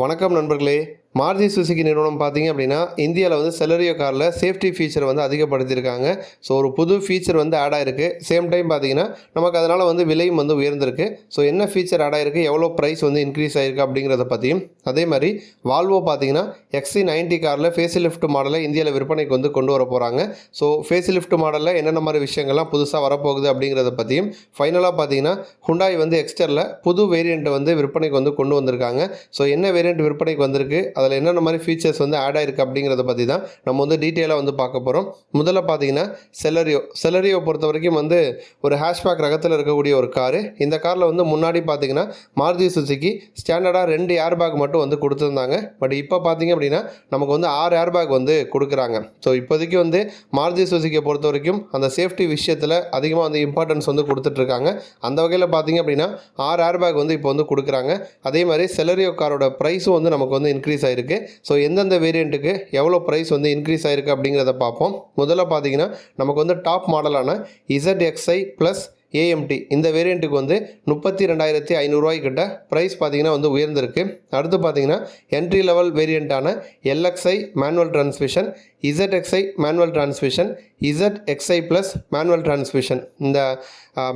வணக்கம் நண்பர்களே. மாருதி சுசுகி நிறுவனம் பார்த்தீங்க அப்படின்னா இந்தியாவில் வந்து செலரியோ காரில் சேஃப்டி ஃபீச்சர் வந்து அதிகப்படுத்தியிருக்காங்க. ஸோ ஒரு புது ஃபீச்சர் வந்து ஆட் ஆகிருக்கு சேம் டைம் பார்த்தீங்கன்னா நமக்கு அதனால் வந்து விலையும் வந்து உயர்ந்திருக்கு. ஸோ என்ன ஃபீச்சர் ஆட் ஆகிருக்கு எவ்வளோ ப்ரைஸ் வந்து இன்க்ரீஸ் ஆகிருக்கு அப்படிங்கிறத பற்றியும் அதே மாதிரி வால்வோ பார்த்தீங்கன்னா எக்ஸி நைன்டி காரில் ஃபேஸ் லிஃப்ட் மாடலை இந்தியாவில் விற்பனைக்கு வந்து கொண்டு வர போகிறாங்க ஸோ ஃபேஸ் லிஃப்ட் மாடலில் என்னென்ன மாதிரி விஷயங்கள்லாம் புதுசாக வரப்போகுது அப்படிங்கிறத பற்றியும் ஃபைனலாக பார்த்தீங்கன்னா ஹுண்டாய் வந்து எக்ஸ்டரில் புது வேரியண்ட்டை வந்து விற்பனைக்கு வந்து கொண்டு வந்திருக்காங்க. ஸோ என்ன வேரியண்ட் விற்பனைக்கு வந்திருக்கு அதில் என்னென்ன மாதிரி ஃபீச்சர்ஸ் வந்து ஆட் ஆயிருக்கு அப்படிங்கிறத பற்றி தான் நம்ம வந்து டீட்டெயிலாக வந்து பார்க்க போகிறோம் முதல்ல பார்த்தீங்கன்னா செலரியோ செலரியோ பொறுத்த வரைக்கும் வந்து ஒரு ஹேஷ்பேக் ரகத்தில் இருக்கக்கூடிய ஒரு காரு இந்த காரில் வந்து முன்னாடி பார்த்தீங்கன்னா மாருதி சுசுகி ஸ்டாண்டர்டாக ரெண்டு ஏர் பேக் மட்டும் வந்து கொடுத்துருந்தாங்க. பட் இப்போ பார்த்தீங்க அப்படின்னா நமக்கு வந்து ஆறு ஏர் பேக் வந்து கொடுக்குறாங்க. ஸோ இப்போதைக்கு வந்து மாருதி சுசுகியை பொறுத்த வரைக்கும் அந்த சேஃப்டி விஷயத்தில் அதிகமாக வந்து இம்பார்ட்டன்ஸ் வந்து கொடுத்துட்ருக்காங்க. அந்த வகையில் பார்த்தீங்க அப்படின்னா ஆறு ஏர் பேக் வந்து இப்போ வந்து கொடுக்குறாங்க. அதே மாதிரி செலரியோ காரோட ப்ரைஸும் வந்து நமக்கு வந்து இன்க்ரீஸ் ஆயிருக்கு ஸோ எந்தெந்த வேரியண்ட்டுக்கு எவ்வளோ ப்ரைஸ் வந்து இன்க்ரீஸ் ஆயிருக்கு அப்படிங்கிறத பார்ப்போம். முதல்ல பார்த்தீங்கன்னா நமக்கு வந்து டாப் மாடலான இசட் எக்ஸ்ஐ ப்ளஸ் ஏஎம்டி இந்த வேரியண்ட்டுக்கு வந்து முப்பத்தி ரெண்டாயிரத்தி ஐநூறுரூவாய்க்கிட்ட ப்ரைஸ் பார்த்தீங்கன்னா வந்து உயர்ந்திருக்கு. அடுத்து பார்த்தீங்கன்னா entry level வேரியண்ட்டான LXI manual transmission ZXI manual transmission Z XI plus manual transmission இந்த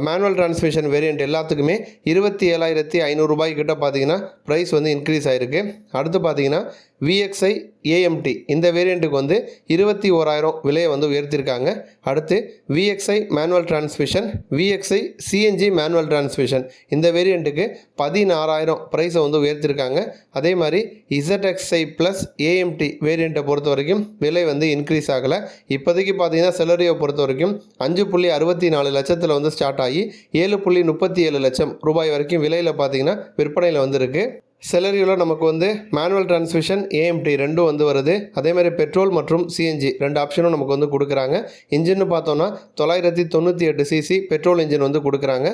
மேனுவல் டிரான்ஸ்மிஷன் வேரியண்ட் எல்லாத்துக்குமே இருபத்தி ஏழாயிரத்தி ஐநூறுரூபாய் கிட்ட பார்த்தீங்கன்னா ப்ரைஸ் வந்து இன்க்ரீஸ் ஆயிருக்கு. அடுத்து பார்த்தீங்கன்னா விஎக்ஸ்ஐ ஏஎம்டி இந்த வேரியண்ட்டுக்கு வந்து இருபத்தி ஓராயிரம் விலையை வந்து உயர்த்தியிருக்காங்க அடுத்து VXI manual transmission VXI CNG manual transmission இந்த வேரியண்ட்டுக்கு பதினாறாயிரம் ப்ரைஸை வந்து உயர்த்தியிருக்காங்க அதே மாதிரி இசட்எக்ஸ்ஐ ப்ளஸ் ஏஎம்டி வேரியண்ட்டை பொறுத்த வரைக்கும் விலை வந்து வந்து இன்க்ரீஸ் ஆகலை. இப்போதைக்கு பார்த்தீங்கன்னா செலரியை பொறுத்த வரைக்கும் அஞ்சு புள்ளி அறுபத்தி நாலு லட்சத்தில் வந்து ஸ்டார்ட் ஆகி ஏழு புள்ளி முப்பத்தி ஏழு லட்சம் ரூபாய் வரைக்கும் விலையில் பார்த்தீங்கன்னா விற்பனையில் வந்திருக்கு. செலரியில் நமக்கு வந்து மேனுவல் டிரான்ஸ்மிஷன் ஏஎம்டி ரெண்டும் வந்து வருது. அதே மாதிரி பெட்ரோல் மற்றும் சிஎன்ஜி ரெண்டு ஆப்ஷனும் நமக்கு வந்து கொடுக்குறாங்க. இன்ஜின்னு பார்த்தோன்னா தொள்ளாயிரத்தி தொண்ணூற்றி எட்டு சிசி பெட்ரோல் இன்ஜின் வந்து கொடுக்குறாங்க.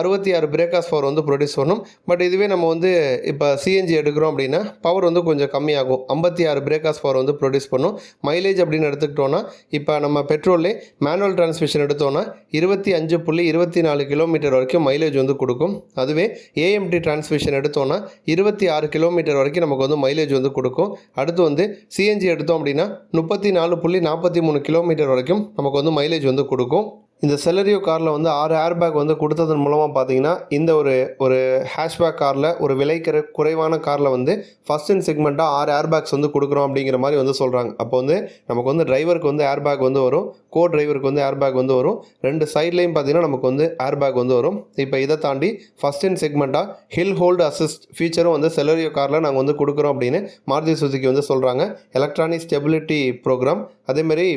அறுபத்தி ஆறு பிரேக்காஸ் பவர் வந்து ப்ரொடியூஸ் பண்ணும். பட் இதுவே நம்ம வந்து இப்போ சிஎன்ஜி எடுக்கிறோம் அப்படின்னா பவர் வந்து கொஞ்சம் கம்மியாகும். ஐம்பத்தி ஆறு பிரேக்காஸ் பவர் வந்து ப்ரொடியூஸ் பண்ணும். மைலேஜ் அப்படின்னு எடுத்துக்கிட்டோன்னா இப்போ நம்ம பெட்ரோல்லே மேனுவல் டிரான்ஸ்மிஷன் எடுத்தோன்னா இருபத்தி அஞ்சு புள்ளி இருபத்தி நாலு கிலோமீட்டர் வரைக்கும் மைலேஜ் வந்து கொடுக்கும். அதுவே ஏஎம்டி டிரான்ஸ்மிஷன் எடுத்தோன்னா இருபத்தி ஆறு கிலோமீட்டர் வரைக்கும் நமக்கு வந்து மைலேஜ் வந்து கொடுக்கும். அடுத்து வந்து சிஎன்ஜி எடுத்தோம் அப்படின்னா முப்பத்தி நாலு புள்ளி நாற்பத்தி மூணு கிலோமீட்டர் வரைக்கும் நமக்கு வந்து மைலேஜ் வந்து கொடுக்கும். இந்த செலரியோ காரில் வந்து ஆறு ஏர் பேக் வந்து கொடுத்ததன் மூலமாக பார்த்தீங்கன்னா இந்த ஒரு ஒரு ஹேஷ்பேக் காரில் ஒரு விலை குறைவான காரில் வந்து ஃபஸ்ட் இன் செக்மெண்ட்டாக ஆறு ஏர் பேக்ஸ் வந்து கொடுக்குறோம் அப்படிங்கிற மாதிரி வந்து சொல்கிறாங்க அப்போ வந்து நமக்கு வந்து டிரைவருக்கு வந்து ஏர் பேக் வந்து வரும் கோ டிரைவருக்கு வந்து ஏர் பேக் வந்து வரும். ரெண்டு சைட்லேயும் பார்த்தீங்கன்னா நமக்கு வந்து ஏர் பேக் வந்து வரும். இப்போ இதை தாண்டி ஃபஸ்ட் இன் செக்மெண்ட்டாக ஹில் ஹோல்டு அசிஸ்ட் ஃபீச்சரும் வந்து செலரியோ காரில் நாங்கள் வந்து கொடுக்குறோம் அப்படின்னு மாருதி சுசுக்கி வந்து சொல்கிறாங்க எலக்ட்ரானிக் ஸ்டெபிலிட்டி ப்ரோக்ராம் அதேமாதிரி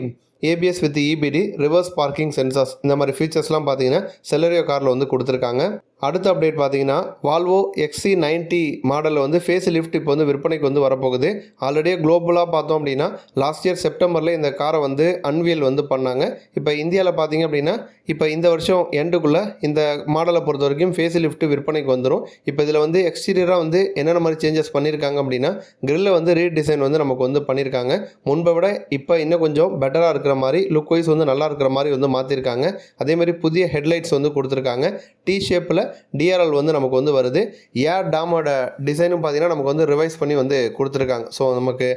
ABS with EBD reverse parking sensors இந்த மாதிரி ஃபீச்சர்ஸ்லாம் பார்த்தீங்கன்னா செலரியோ காரில் வந்து கொடுத்துருக்காங்க. அடுத்த அப்டேட் பார்த்தீங்கன்னா வால்வோ எக்ஸி நைன்டி மாடலில் வந்து ஃபேஸ் லிஃப்ட் இப்போ வந்து விற்பனைக்கு வந்து வரப்போகுது. ஆல்ரெடியே குளோபலாக பார்த்தோம் அப்படின்னா லாஸ்ட் இயர் செப்டம்பரில் இந்த காரை வந்து அன்வியல் வந்து பண்ணாங்க. இப்போ இந்தியாவில் பார்த்தீங்க அப்படின்னா இப்போ இந்த வருஷம் எண்டுக்குள்ளே இந்த மாடலை பொறுத்த வரைக்கும் ஃபேஸ் லிஃப்ட் விற்பனைக்கு வந்துடும் இப்போ இதில் வந்து எக்ஸ்டீரியராக வந்து என்னென்ன மாதிரி சேஞ்சஸ் பண்ணியிருக்காங்க அப்படின்னா கிரில்ல வந்து ரீடிசைன் வந்து நமக்கு வந்து பண்ணியிருக்காங்க முன்பை விட இப்போ இன்னும் கொஞ்சம் பெட்டராக இருக்குது இருக்கிற மாதிரி லுக் வைஸ் வந்து நல்லா இருக்கிற மாதிரி வந்து மாற்றிருக்காங்க அதே மாதிரி புதிய ஹெட்லைட்ஸ் வந்து கொடுத்துருக்காங்க. டி ஷேப்பில் டிஆர்எல் வந்து நமக்கு வந்து வருது. ஏர் டாமோட டிசைனும் பார்த்தீங்கன்னா நமக்கு வந்து ரிவைஸ் பண்ணி வந்து கொடுத்துருக்காங்க. ஸோ நமக்கு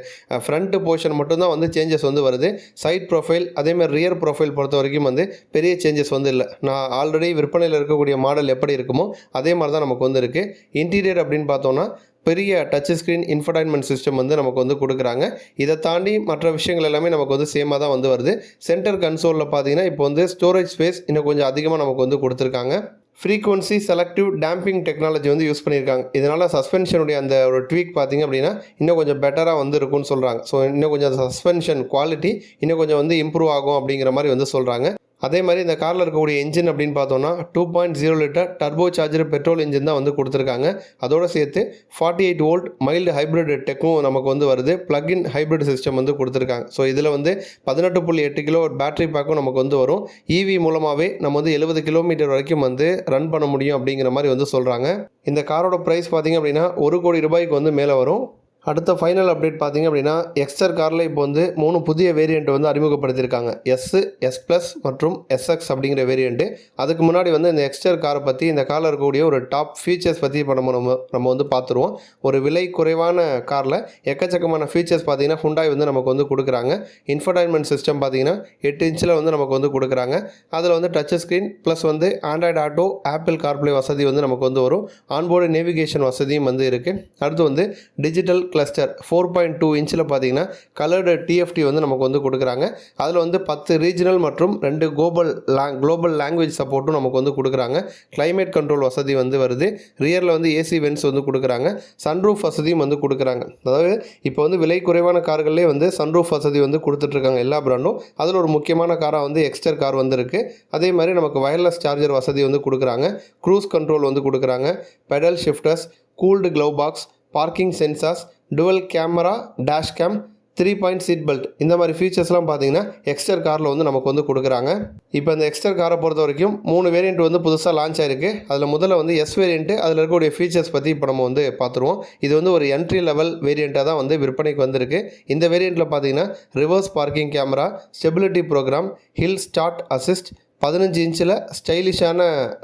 ஃப்ரண்ட் போர்ஷன் மட்டும்தான் வந்து சேஞ்சஸ் வந்து வருது. சைட் ப்ரொஃபைல் அதேமாதிரி ரியர் ப்ரொஃபைல் பொறுத்த வரைக்கும் வந்து பெரிய சேஞ்சஸ் வந்து இல்லை. நான் ஆல்ரெடி விற்பனையில் இருக்கக்கூடிய மாடல் எப்படி இருக்குமோ அதே மாதிரி தான் நமக்கு வந்து இருக்குது இன்டீரியர் அப்படின்னு பார்த்தோன்னா பெரிய டச் ஸ்க்ரீன் இன்ஃபர்டைன்மெண்ட் சிஸ்டம் வந்து நமக்கு வந்து கொடுக்குறாங்க. இதை தாண்டி மற்ற விஷயங்கள் எல்லாமே நமக்கு வந்து சேமாக தான் வந்து வருது. சென்டர் கன்சோலில் பார்த்தீங்கன்னா இப்போ வந்து ஸ்டோரேஜ் ஸ்பேஸ் இன்னும் கொஞ்சம் அதிகமாக நமக்கு வந்து கொடுத்துருக்காங்க. ஃப்ரீக்வன்சி செலக்டிவ் டேம்பிங் டெக்னாலஜி வந்து யூஸ் பண்ணியிருக்காங்க. இதனால் சஸ்பென்ஷனுடைய அந்த ஒரு ட்வீக் பார்த்தீங்க அப்படின்னா இன்னும் கொஞ்சம் பெட்டராக வந்து இருக்கும்னு சொல்கிறாங்க ஸோ இன்னும் கொஞ்சம் சஸ்பென்ஷன் குவாலிட்டி இன்னும் கொஞ்சம் வந்து இம்ப்ரூவ் ஆகும் அப்படிங்கிற மாதிரி வந்து சொல்கிறாங்க அதே மாதிரி இந்த காரில் இருக்கக்கூடிய இன்ஜின் அப்படின்னு பார்த்தோன்னா two point zero litre turbo charger petrol engine தான் வந்து கொடுத்துருக்காங்க. அதோடு சேர்த்து forty eight volt mild hybrid டெக்கும் நமக்கு வந்து வருது. ப்ளக்இன் ஹைப்ரிட் சிஸ்டம் வந்து கொடுத்துருக்காங்க. ஸோ இதில் வந்து பதினெட்டு புள்ளி எட்டு கிலோ பேட்டரி பேக்கும் நமக்கு வந்து வரும். இவி மூலமாகவே நம்ம வந்து எழுபது கிலோமீட்டர் வரைக்கும் வந்து ரன் பண்ண முடியும் அப்படிங்கிற மாதிரி வந்து சொல்கிறாங்க இந்த காரோட ப்ரைஸ் பார்த்தீங்க அப்படின்னா ஒரு கோடி ரூபாய்க்கு வந்து மேலே வரும். அடுத்த ஃபைனல் அப்டேட் பார்த்தீங்க அப்படின்னா எக்ஸ்டர் காரில் இப்போ வந்து மூணு புதிய வேரியண்ட் வந்து அறிமுகப்படுத்தியிருக்காங்க. எஸ்ஸு எஸ் ப்ளஸ் மற்றும் எஸ்எக்ஸ் அப்படிங்கிற வேரியண்ட்டு அதுக்கு முன்னாடி வந்து இந்த எக்ஸ்டர் காரை பற்றி இந்த காரில் இருக்கக்கூடிய ஒரு டாப் ஃபீச்சர்ஸ் பற்றி இப்போ நம்ம நம்ம நம்ம வந்து பார்த்துருவோம். ஒரு விலை குறைவான காரில் எக்கச்சக்கமான ஃபீச்சர்ஸ் பார்த்தீங்கன்னா ஹுண்டாய் வந்து நமக்கு வந்து கொடுக்குறாங்க. இன்ஃபர்டைன்மெண்ட் சிஸ்டம் பார்த்தீங்கன்னா எட்டு இன்ச்சில் வந்து நமக்கு வந்து கொடுக்குறாங்க. அதில் வந்து டச் ஸ்க்ரீன் ப்ளஸ் வந்து ஆண்ட்ராய்டு ஆட்டோ ஆப்பிள் கார்ப்ளே வசதி வந்து நமக்கு வந்து வரும். ஆன்போர்டு நேவிகேஷன் வசதியும் வந்து இருக்குது அடுத்து வந்து digital cluster four point two இன்ச்சில் பார்த்தீங்கன்னா கலர்டு டிஎஃப்டி வந்து நமக்கு வந்து கொடுக்குறாங்க. அதில் வந்து பத்து ரீஜனல் மற்றும் ரெண்டு குளோபல் லாங் குளோபல் லாங்குவேஜ் சப்போர்ட்டும் நமக்கு வந்து கொடுக்குறாங்க. கிளைமேட் கண்ட்ரோல் வசதி வந்து வருது. ரியரில் வந்து ஏசி வென்ஸ் வந்து கொடுக்குறாங்க. சன்ரூஃப் வசதியும் வந்து கொடுக்குறாங்க. அதாவது இப்போ வந்து விலை குறைவான கார்கள்லேயே வந்து சன்ரூஃப் வசதி வந்து கொடுத்துட்ருக்காங்க எல்லா பிராண்டும் அதில் ஒரு முக்கியமான காராக வந்து எக்ஸ்டர் கார் வந்து இருக்குது அதே மாதிரி நமக்கு வயர்லெஸ் சார்ஜர் வசதி வந்து கொடுக்குறாங்க. க்ரூஸ் கண்ட்ரோல் வந்து கொடுக்குறாங்க. Pedal shifters cooled glove box parking sensors dual camera dash cam three point seat belt இந்த மாதிரி ஃபீச்சர்ஸ்லாம் பார்த்தீங்கன்னா எக்ஸ்டர் காரில் வந்து நமக்கு வந்து கொடுக்குறாங்க. இப்போ இந்த எக்ஸ்டர் காரை பொறுத்த வரைக்கும் மூணு வேரியண்ட் வந்து புதுசாக லான்ச் ஆயிருக்கு. அதில் முதல்ல வந்து எஸ் வேரியண்ட்டு அதில் இருக்கக்கூடிய ஃபீச்சர்ஸ் பற்றி இப்போ நம்ம வந்து பார்த்துருவோம். இது வந்து ஒரு என்ட்ரி லெவல் வேரியண்ட்டாக தான் வந்து விற்பனைக்கு வந்திருக்கு. இந்த வேரியண்ட்டில் பார்த்தீங்கன்னா reverse parking camera stability program hill start assist பதினஞ்சு இன்ச்சில் ஸ்டைலிஷான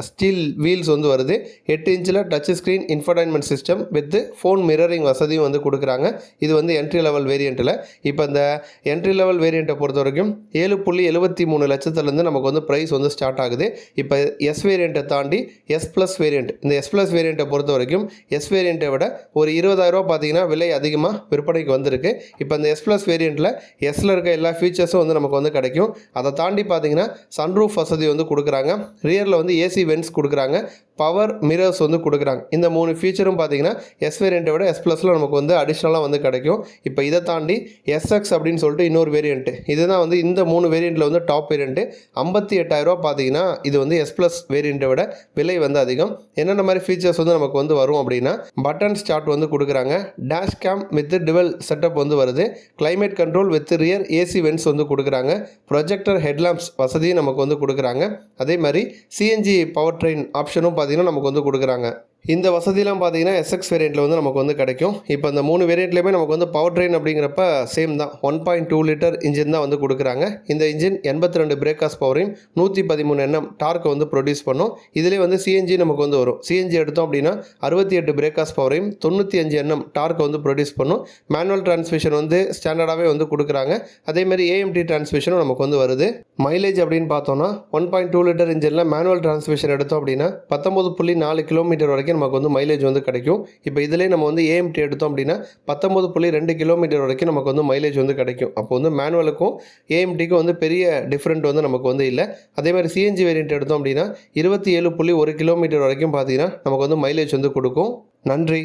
ஸ்டீல் வீல்ஸ் வந்து வருது. எட்டு இன்ச்சில் touch screen infotainment system with phone mirroring வசதியும் வந்து கொடுக்குறாங்க. இது வந்து என்ட்ரி லெவல் வேரியண்ட்டில் இப்போ இந்த என்ட்ரி லெவல் வேரியண்ட்டை பொறுத்த வரைக்கும் ஏழு புள்ளி எழுபத்தி மூணு லட்சத்துலேருந்து நமக்கு வந்து ப்ரைஸ் வந்து ஸ்டார்ட் ஆகுது. இப்போ எஸ் வேரியண்ட்டை தாண்டி எஸ் ப்ளஸ் வேரியண்ட் இந்த எஸ் ப்ளஸ் வேரியண்ட்டை பொறுத்த வரைக்கும் எஸ் வேரியண்ட்டை விட ஒரு இருபதாயிரரூபா பார்த்தீங்கன்னா விலை அதிகமாக விற்பனைக்கு வந்திருக்கு. இப்போ இந்த எஸ் ப்ளஸ் வேரியண்ட்டில் எஸ்ஸில் இருக்க எல்லா ஃபீச்சர்ஸும் வந்து நமக்கு வந்து கிடைக்கும். அதை தாண்டி பார்த்தீங்கன்னா சன்ரூஃப் வசதி வந்து கொடுக்குறாங்க. ரியரில் வந்து ஏசி வென்ட்ஸ் கொடுக்குறாங்க. பவர் மிரர்ஸ் வந்து கொடுக்குறாங்க. இந்த மூணு ஃபீச்சரும் பார்த்தீங்கன்னா எஸ் வேரியண்ட்டை விட எஸ் ப்ளஸில் நமக்கு வந்து அடிஷ்னலாக வந்து கிடைக்கும். இப்போ இதை தாண்டி எஸ்எக்ஸ் அப்படின்னு சொல்லிட்டு இன்னொரு வேரியண்ட்டு இதுதான் வந்து இந்த மூணு வேரியண்ட்டில் வந்து டாப் வேரியண்ட்டு ஐம்பத்தி எட்டாயிரரூபா பார்த்தீங்கன்னா இது வந்து எஸ் ப்ளஸ் வேரியண்ட்டை விட விலை வந்து அதிகம். என்னென்ன மாதிரி ஃபீச்சர்ஸ் வந்து நமக்கு வந்து வரும் அப்படின்னா பட்டன் ஸ்டார்ட் வந்து கொடுக்குறாங்க. Dash cam with dual setup வந்து வருது. Climate control with rear AC vents வந்து கொடுக்குறாங்க. ப்ரொஜெக்டர் ஹெட்லாம்ப்ஸ் வசதியும் நமக்கு வந்து கொடுக்குறாங்க. அதே மாதிரி சிஎன்ஜி பவர் ட்ரெயின் ஆப்ஷனும் பார்த்தீங்கன்னா நமக்கு வந்து கொடுக்குறாங்க. இந்த வசதிலாம் பார்த்தீங்கன்னா எஸ்எக்ஸ் வேரியண்ட்டில் வந்து நமக்கு வந்து கிடைக்கும். இப்போ இந்த மூணு வேரியண்ட்லேயுமே நமக்கு வந்து பவர் ட்ரெயின் அப்படிங்கிறப்ப சேம் தான். One point two litre engine தான் வந்து கொடுக்குறாங்க. இந்த இன்ஜின் எண்பத்தி ரெண்டு பிரேக்காஸ் பவரையும் நூற்றி பதிமூணு எண்ணம் டார்க்கை வந்து ப்ரொடியூஸ் பண்ணும். இதிலே வந்து சிஎன்ஜி நமக்கு வந்து வரும். சிஎன்ஜி எடுத்தோம் அப்படின்னா அறுபத்தி எட்டு பிரேக்காஸ் பவரையும் தொண்ணூற்றி அஞ்சு எண்ணம் டார்க்கை வந்து ப்ரொடியூஸ் பண்ணும். மேனுவல் டிரான்ஸ்மிஷன் வந்து ஸ்டாண்டர்டாகவே வந்து கொடுக்குறாங்க. அதேமாதிரி ஏஎம்டி டிரான்ஸ்மிஷனும் நமக்கு வந்து வருது. மைலேஜ் அப்படின்னு பார்த்தோம்னா ஒன் பாயிண்ட் டூ லிட்டர் இன்ஜினில் மேனுவல் டிரான்ஸ்மிஷன் எடுத்தோம் அப்படின்னா பத்தொம்பது புள்ளி நாலு கிலோமீட்டர் வரைக்கும் நமக்கு வந்து மைலேஜ் வந்து கிடைக்கும். இப்போ இதிலே நம்ம வந்து ஏஎம்டி எடுத்தோம் அப்படின்னா பத்தொம்பது புள்ளி ரெண்டு கிலோமீட்டர் வரைக்கும் நமக்கு வந்து மைலேஜ் வந்து கிடைக்கும். அப்போ வந்து மேனுவலுக்கும் ஏஎம்டிக்கும் வந்து பெரிய டிஃப்ரெண்ட் வந்து நமக்கு வந்து இல்லை. அதே மாதிரி சிஎன்ஜி வேரியண்ட் எடுத்தோம் அப்படின்னா இருபத்தி ஏழு புள்ளி ஒரு கிலோமீட்டர் வரைக்கும் பார்த்தீங்கன்னா நமக்கு வந்து மைலேஜ் வந்து கொடுக்கும். நன்றி.